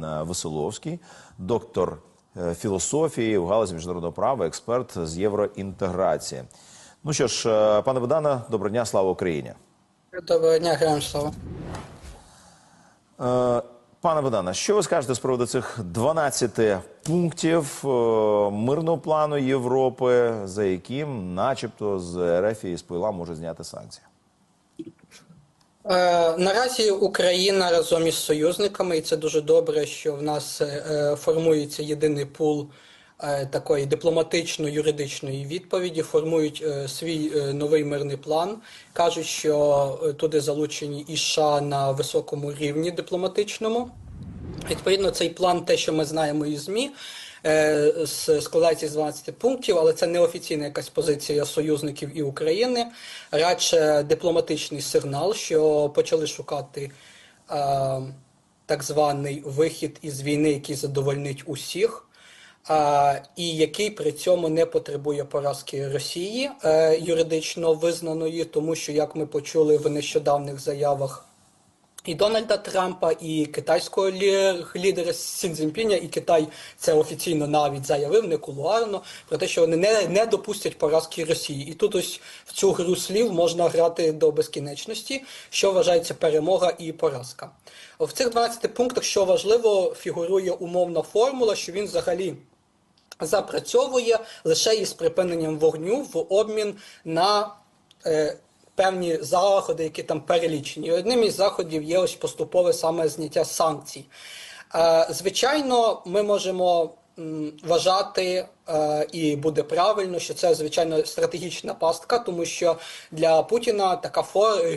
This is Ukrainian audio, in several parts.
Веселовський, доктор е, філософії у галузі міжнародного права, експерт з євроінтеграції. Ну що ж, е, пане Богдане, доброго дня, слава Україні. Доброго дня, героям слава. Е, Пане Богдане, що ви скажете з приводу цих 12 пунктів мирного плану Європи, за яким, начебто, з РФ і з може зняти санкції? Е, наразі Україна разом із союзниками, і це дуже добре, що в нас е, формується єдиний пул е, такої дипломатично-юридичної відповіді, формують е, свій е, новий мирний план. кажуть, що е, туди залучені і США на високому рівні дипломатичному. Відповідно, цей план, те, що ми знаємо із ЗМІ, е, складається з 12 пунктів, але це не офіційна якась позиція союзників і України, радше дипломатичний сигнал, що почали шукати е, так званий вихід із війни, який задовольнить усіх. е, І який при цьому не потребує поразки Росії е, юридично визнаної, тому що, як ми почули в нещодавних заявах і Дональда Трампа, і китайського лідера Сі Цзіньпіня, і Китай це офіційно навіть заявив, не кулуарно, про те, що вони не, не допустять поразки Росії. І тут ось в цю гру слів можна грати до безкінечності, що вважається перемога і поразка. В цих 12 пунктах, що важливо, фігурує умовна формула, що він взагалі запрацьовує лише із припиненням вогню в обмін на е, певні заходи, які там перелічені. Одним із заходів є ось поступове саме зняття санкцій. Е, звичайно, ми можемо вважати, е, і буде правильно, що це звичайно стратегічна пастка, тому що для Путіна така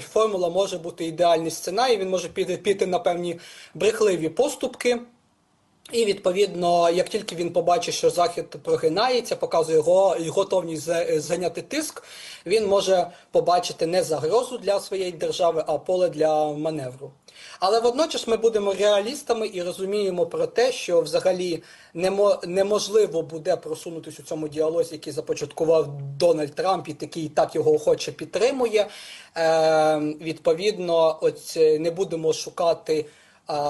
формула може бути ідеальний сценарій. Він може піти на певні брехливі поступки. І відповідно, як тільки він побачить, що захід прогинається, показує його готовність за- зайняти тиск, він може побачити не загрозу для своєї держави, а поле для маневру. Але водночас ми будемо реалістами і розуміємо про те, що взагалі немо- неможливо буде просунутися у цьому діалозі, який започаткував Дональд Трамп, і такий так його охоче підтримує. Е, відповідно, е, не будемо шукати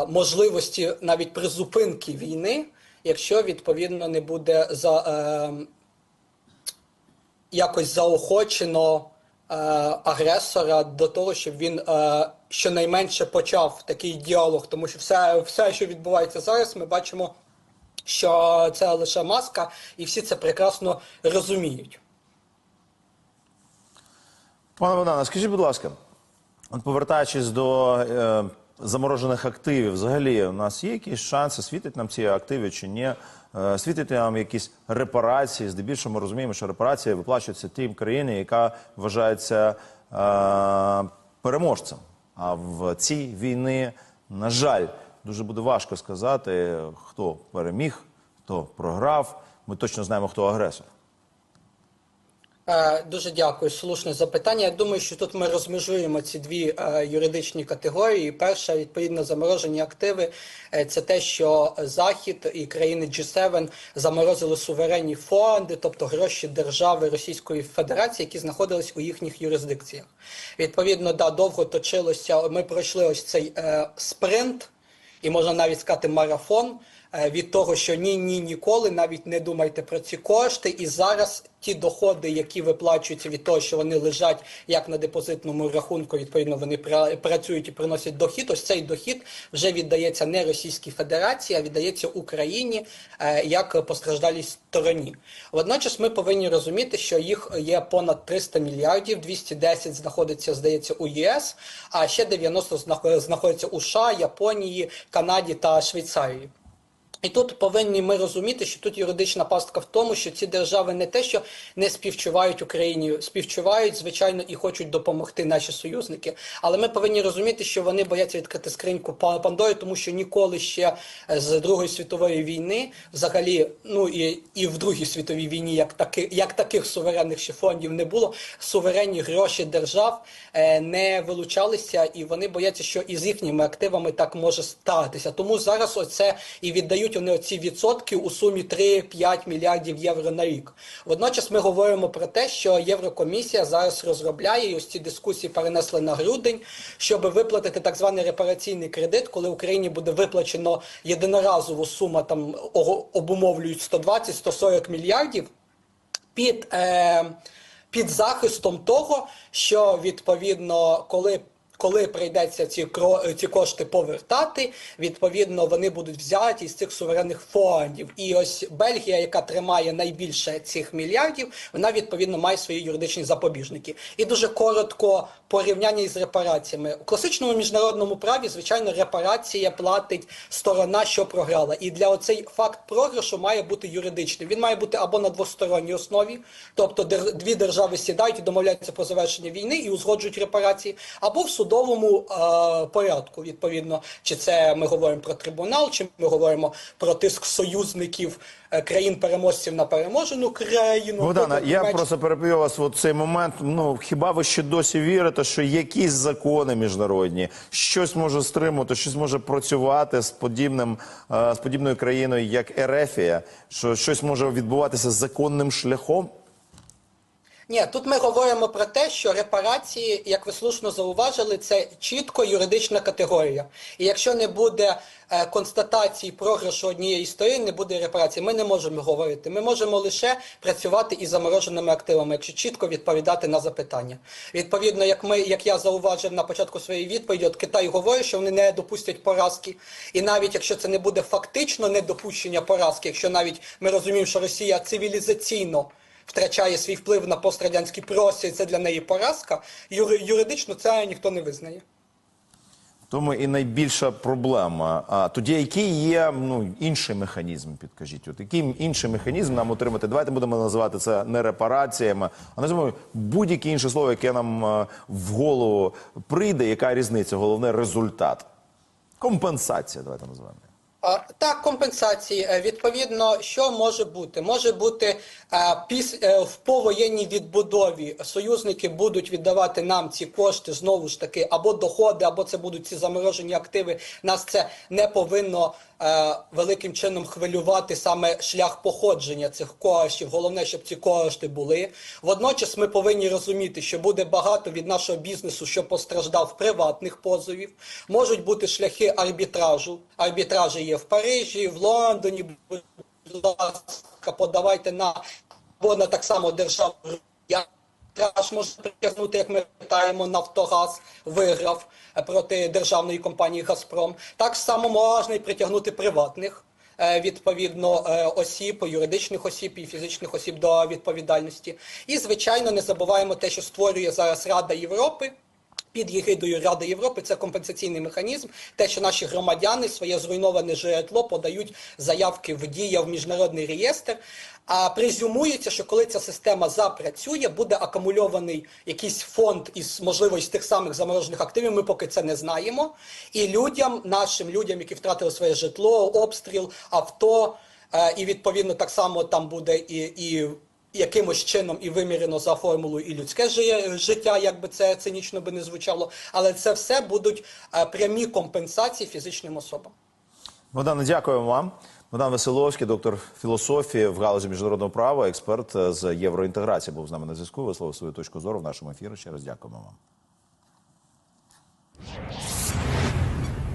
можливості навіть призупинки війни, якщо відповідно не буде за е, якось заохочено е, агресора до того, щоб він е, щонайменше почав такий діалог, тому що все, все, що відбувається зараз, ми бачимо, що це лише маска, і всі це прекрасно розуміють. Пане Богдане, скажіть, будь ласка, повертаючись до е, заморожених активів, взагалі у нас є якісь шанси, світить нам ці активи чи ні? Е, світить нам якісь репарації? Здебільшого ми розуміємо, що репарації виплачуються тим країні, яка вважається е, переможцем. А в цій війні, на жаль, дуже буде важко сказати, хто переміг, хто програв. Ми точно знаємо, хто агресор. Е, Дуже дякую. Слушне запитання. Я думаю, що тут ми розмежуємо ці дві е, юридичні категорії. Перша, відповідно, заморожені активи е, це те, що Захід і країни G7 заморозили суверенні фонди, тобто гроші держави Російської Федерації, які знаходились у їхніх юрисдикціях. Відповідно, да, довго точилося. Ми пройшли ось цей спринт, і можна навіть сказати марафон. Е, Від того, що ні, ні, ніколи навіть не думайте про ці кошти, і зараз ті доходи, які виплачуються від того, що вони лежать як на депозитному рахунку, відповідно вони пра- працюють і приносять дохід. Ось цей дохід вже віддається не Російській Федерації, а віддається Україні е, як постраждалій стороні. Водночас ми повинні розуміти, що їх є понад 300 мільярдів, 210 знаходиться, здається, у ЄС, а ще 90 знах- знаходиться у США, Японії, Канаді та Швейцарії. І тут повинні ми розуміти, що тут юридична пастка в тому, що ці держави не те, що не співчувають Україні, співчувають, звичайно, і хочуть допомогти наші союзники. Але ми повинні розуміти, що вони бояться відкрити скриньку Па- Пандори, тому що ніколи ще е, з Другої світової війни, взагалі, ну і, і в Другій світовій війні, як таки, як таких суверенних ще фондів не було, суверенні гроші держав е, не вилучалися, і вони бояться, що і з їхніми активами так може статися. Тому зараз оце і віддають отримують вони оці відсотки у сумі 3-5 мільярдів євро на рік. Водночас ми говоримо про те, що Єврокомісія зараз розробляє і ось ці дискусії перенесли на грудень, щоб виплатити так званий репараційний кредит, коли Україні буде виплачено єдиноразову суму, там обумовлюють 120-140 мільярдів під, е, під захистом того, що відповідно, коли. Коли прийдеться ці ці кошти повертати, відповідно вони будуть взяті з цих суверенних фондів. І ось Бельгія, яка тримає найбільше цих мільярдів, вона відповідно має свої юридичні запобіжники. І дуже коротко порівняння із репараціями у класичному міжнародному праві, звичайно, репарація платить сторона, що програла. І для оцей факт програшу має бути юридичним. Він має бути або на двосторонній основі, тобто дві держави сідають і домовляються про завершення війни і узгоджують репарації, або в судовому е, порядку, відповідно, чи це ми говоримо про трибунал, чи ми говоримо про тиск союзників е, країн-переможців на переможену країну. Богдана, я просто перебив вас в цей момент. Ну хіба ви ще досі вірите, що якісь закони міжнародні щось може стримувати, щось може працювати з подібним е, з подібною країною, як Ерефія, що щось може відбуватися законним шляхом? Ні, тут ми говоримо про те, що репарації, як ви слушно зауважили, це чітко юридична категорія. І якщо не буде е, констатації програшу однієї сторони, не буде репарації. Ми не можемо говорити. Ми можемо лише працювати із замороженими активами, якщо чітко відповідати на запитання. Відповідно, як ми, як я зауважив на початку своєї відповіді, от Китай говорить, що вони не допустять поразки. І навіть якщо це не буде фактично недопущення поразки, якщо навіть ми розуміємо, що Росія цивілізаційно втрачає свій вплив на пострадянський простір, це для неї поразка. Юри- юридично це ніхто не визнає. Тому і найбільша проблема. А тоді який є ну інший механізм? Підкажіть, от який інший механізм нам отримати? Давайте будемо називати це не репараціями, а називаємо будь-яке інше слово, яке нам е, в голову прийде. Яка різниця? Головне результат. Компенсація. Давайте називаємо. А, Так, компенсації. Е, Відповідно, що може бути? Може бути е, піс, е, в повоєнній відбудові союзники будуть віддавати нам ці кошти знову ж таки, або доходи, або це будуть ці заморожені активи. Нас це не повинно е, великим чином хвилювати саме шлях походження цих коштів. Головне, щоб ці кошти були. Водночас ми повинні розуміти, що буде багато від нашого бізнесу, що постраждав приватних позовів. Можуть бути шляхи арбітражу. Арбітражі є в Парижі, в Лондоні. Будь ласка, подавайте на або на так само державу. Арбітраж може притягнути, як ми питаємо, Нафтогаз виграв проти державної компанії Газпром. Так само можна і притягнути приватних. е, Відповідно е, осіб, юридичних осіб і фізичних осіб до відповідальності. І звичайно, не забуваємо те, що створює зараз Рада Європи. Під єгидою Ради Європи це компенсаційний механізм, те, що наші громадяни своє зруйноване житло подають заявки в дія в міжнародний реєстр. А презюмується, що коли ця система запрацює, буде акумульований якийсь фонд із можливо із тих самих заморожених активів. Ми поки це не знаємо. І людям, нашим людям, які втратили своє житло, обстріл, авто, е, і відповідно так само там буде і. і якимось чином і вимірено за формулою і людське життя, як би це цинічно би не звучало, але це все будуть е, прямі компенсації фізичним особам. Богдане, дякуємо вам. Богдан Веселовський, доктор філософії в галузі міжнародного права, експерт е, з євроінтеграції, був з нами на зв'язку. Висловив свою точку зору в нашому ефірі. Ще раз дякуємо вам.